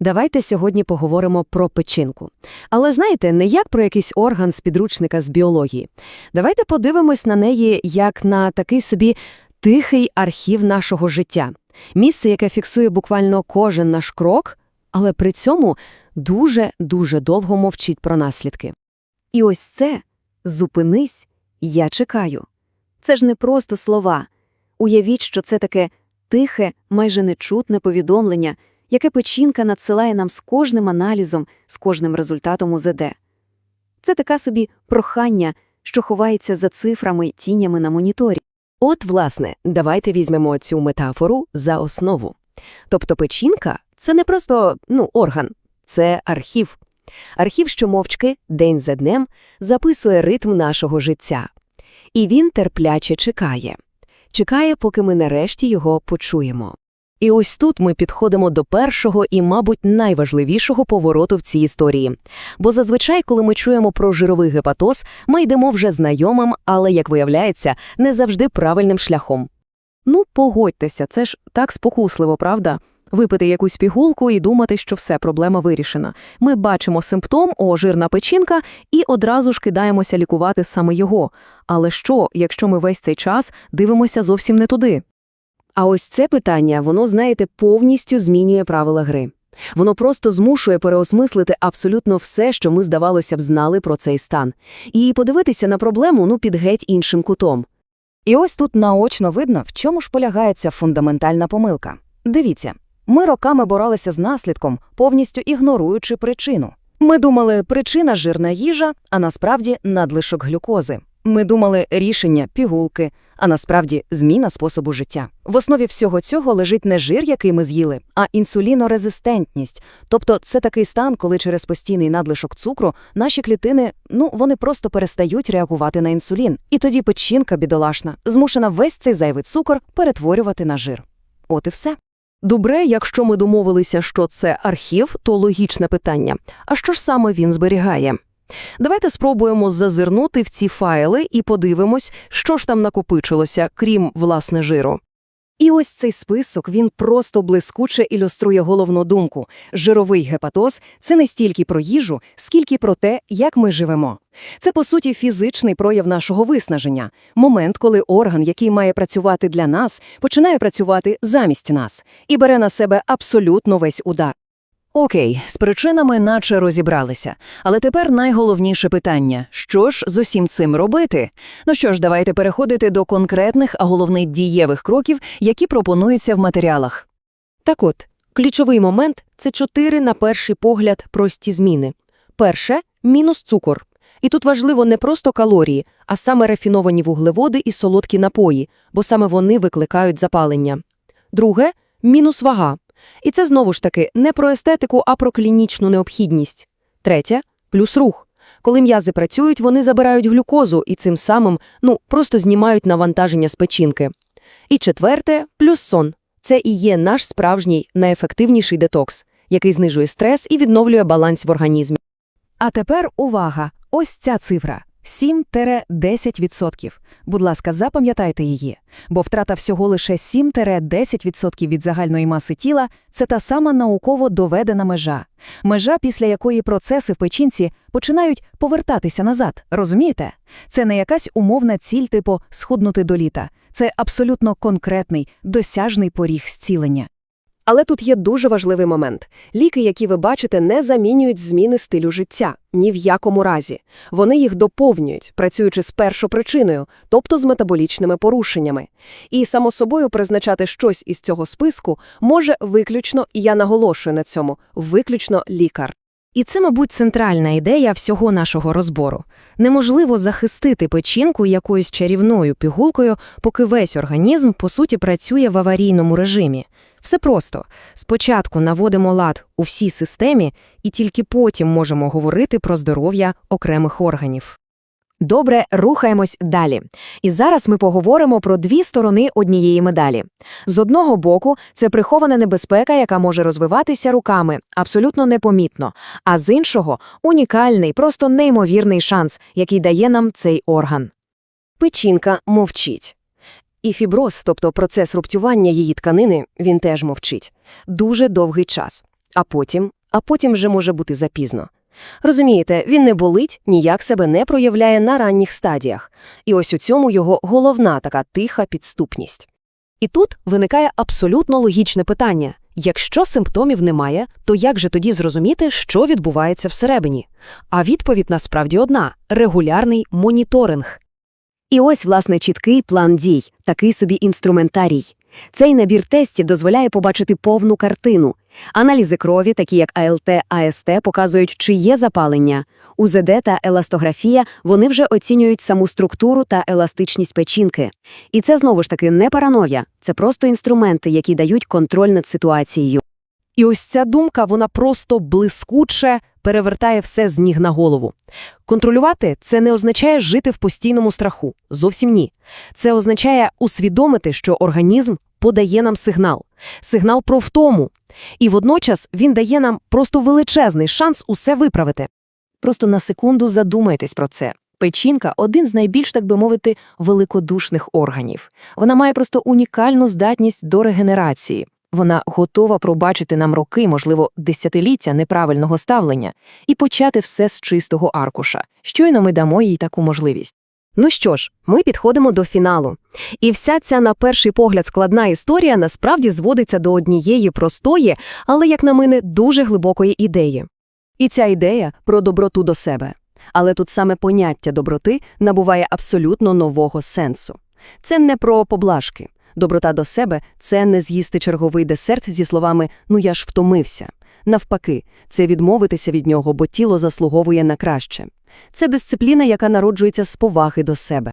Давайте сьогодні поговоримо про печінку. Але знаєте, не як про якийсь орган з підручника з біології. Давайте подивимось на неї як на такий собі тихий архів нашого життя. Місце, яке фіксує буквально кожен наш крок, але при цьому дуже-дуже довго мовчить про наслідки. І ось це «зупинись, я чекаю». Це ж не просто слова. Уявіть, що це таке тихе, майже нечутне повідомлення, яке печінка надсилає нам з кожним аналізом, з кожним результатом УЗД. Це така собі прохання, що ховається за цифрами тінями на моніторі. От, власне, давайте візьмемо цю метафору за основу. Тобто печінка – це не просто ну, орган, це архів. Архів, що мовчки, день за днем, записує ритм нашого життя. І він терпляче чекає. Чекає, поки ми нарешті його почуємо. І ось тут ми підходимо до першого і, мабуть, найважливішого повороту в цій історії. Бо зазвичай, коли ми чуємо про жировий гепатоз, ми йдемо вже знайомим, але, як виявляється, не завжди правильним шляхом. Ну, погодьтеся, це ж так спокусливо, правда? Випити якусь пігулку і думати, що все, проблема вирішена. Ми бачимо симптом, о, жирна печінка, і одразу ж кидаємося лікувати саме його. Але що, якщо ми весь цей час дивимося зовсім не туди? А ось це питання, воно, знаєте, повністю змінює правила гри. Воно просто змушує переосмислити абсолютно все, що ми, здавалося б, знали про цей стан, і подивитися на проблему ну під геть іншим кутом. І ось тут наочно видно, в чому ж полягає ця фундаментальна помилка. Дивіться, ми роками боролися з наслідком, повністю ігноруючи причину. Ми думали, причина жирна їжа, а насправді надлишок глюкози. Ми думали рішення пігулки, а насправді зміна способу життя. В основі всього цього лежить не жир, який ми з'їли, а інсулінорезистентність. Тобто це такий стан, коли через постійний надлишок цукру наші клітини, ну, вони просто перестають реагувати на інсулін. І тоді печінка бідолашна, змушена весь цей зайвий цукор перетворювати на жир. От і все. Добре, якщо ми домовилися, що це архів, то логічне питання. А що ж саме він зберігає? Давайте спробуємо зазирнути в ці файли і подивимось, що ж там накопичилося, крім, власне, жиру. І ось цей список, він просто блискуче ілюструє головну думку. Жировий гепатоз – це не стільки про їжу, скільки про те, як ми живемо. Це, по суті, фізичний прояв нашого виснаження. Момент, коли орган, який має працювати для нас, починає працювати замість нас і бере на себе абсолютно весь удар. Окей, з причинами наче розібралися. Але тепер найголовніше питання – що ж з усім цим робити? Ну що ж, давайте переходити до конкретних, а головне дієвих кроків, які пропонуються в матеріалах. Так от, ключовий момент – це чотири, на перший погляд, прості зміни. Перше – мінус цукор. І тут важливо не просто калорії, а саме рафіновані вуглеводи і солодкі напої, бо саме вони викликають запалення. Друге – мінус вага. І це знову ж таки не про естетику, а про клінічну необхідність. Третє – плюс рух. Коли м'язи працюють, вони забирають глюкозу і цим самим, ну, просто знімають навантаження з печінки. І четверте – плюс сон. Це і є наш справжній, найефективніший детокс, який знижує стрес і відновлює баланс в організмі. А тепер увага! Ось ця цифра. 7-10%. Будь ласка, запам'ятайте її, бо втрата всього лише 7-10% від загальної маси тіла – це та сама науково доведена межа. Межа, після якої процеси в печінці починають повертатися назад, розумієте? Це не якась умовна ціль типу «схуднути до літа». Це абсолютно конкретний, досяжний поріг зцілення. Але тут є дуже важливий момент. Ліки, які ви бачите, не замінюють зміни стилю життя. Ні в якому разі. Вони їх доповнюють, працюючи з першопричиною, тобто з метаболічними порушеннями. І, само собою, призначати щось із цього списку може виключно, і я наголошую на цьому, виключно лікар. І це, мабуть, центральна ідея всього нашого розбору. Неможливо захистити печінку якоюсь чарівною пігулкою, поки весь організм, по суті, працює в аварійному режимі. Все просто. Спочатку наводимо лад у всій системі, і тільки потім можемо говорити про здоров'я окремих органів. Добре, рухаємось далі. І зараз ми поговоримо про дві сторони однієї медалі. З одного боку, це прихована небезпека, яка може розвиватися руками, абсолютно непомітно, а з іншого унікальний, просто неймовірний шанс, який дає нам цей орган. Печінка мовчить. І фіброз, тобто процес рубцювання її тканини, він теж мовчить. Дуже довгий час. А потім, а потім вже може бути запізно. Розумієте, він не болить, ніяк себе не проявляє на ранніх стадіях. І ось у цьому його головна така тиха підступність. І тут виникає абсолютно логічне питання. Якщо симптомів немає, то як же тоді зрозуміти, що відбувається всередині? А відповідь насправді одна – регулярний моніторинг. І ось, власне, чіткий план дій, такий собі інструментарій. Цей набір тестів дозволяє побачити повну картину. Аналізи крові, такі як АЛТ, АСТ, показують, чи є запалення. УЗД та еластографія вони вже оцінюють саму структуру та еластичність печінки. І це знову ж таки не параноя, це просто інструменти, які дають контроль над ситуацією. І ось ця думка, вона просто блискуче перевертає все з ніг на голову. Контролювати – це не означає жити в постійному страху. Зовсім ні. Це означає усвідомити, що організм подає нам сигнал. Сигнал про втому. І водночас він дає нам просто величезний шанс усе виправити. Просто на секунду задумайтесь про це. Печінка – один з найбільш, так би мовити, великодушних органів. Вона має просто унікальну здатність до регенерації. Вона готова пробачити нам роки, можливо, десятиліття неправильного ставлення і почати все з чистого аркуша. Щойно ми дамо їй таку можливість. Ну що ж, ми підходимо до фіналу. І вся ця, на перший погляд, складна історія насправді зводиться до однієї простої, але, як на мене, дуже глибокої ідеї. І ця ідея про доброту до себе. Але тут саме поняття доброти набуває абсолютно нового сенсу. Це не про поблажки. Доброта до себе – це не з'їсти черговий десерт зі словами «ну я ж втомився». Навпаки, це відмовитися від нього, бо тіло заслуговує на краще. Це дисципліна, яка народжується з поваги до себе.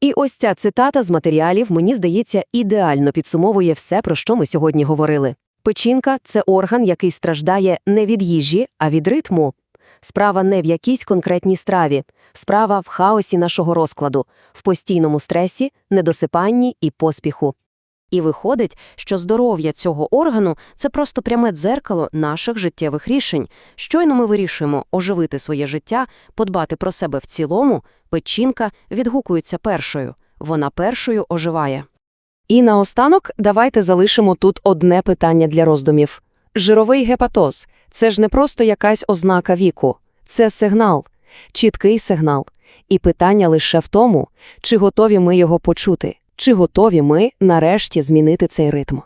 І ось ця цитата з матеріалів, мені здається, ідеально підсумовує все, про що ми сьогодні говорили. Печінка – це орган, який страждає не від їжі, а від ритму. Справа не в якійсь конкретній страві, справа в хаосі нашого розкладу, в постійному стресі, недосипанні і поспіху. І виходить, що здоров'я цього органу – це просто пряме дзеркало наших життєвих рішень. Щойно ми вирішуємо оживити своє життя, подбати про себе в цілому, печінка відгукується першою. Вона першою оживає. І наостанок давайте залишимо тут одне питання для роздумів. Жировий гепатоз – це ж не просто якась ознака віку. Це сигнал, чіткий сигнал. І питання лише в тому, чи готові ми його почути, чи готові ми нарешті змінити цей ритм.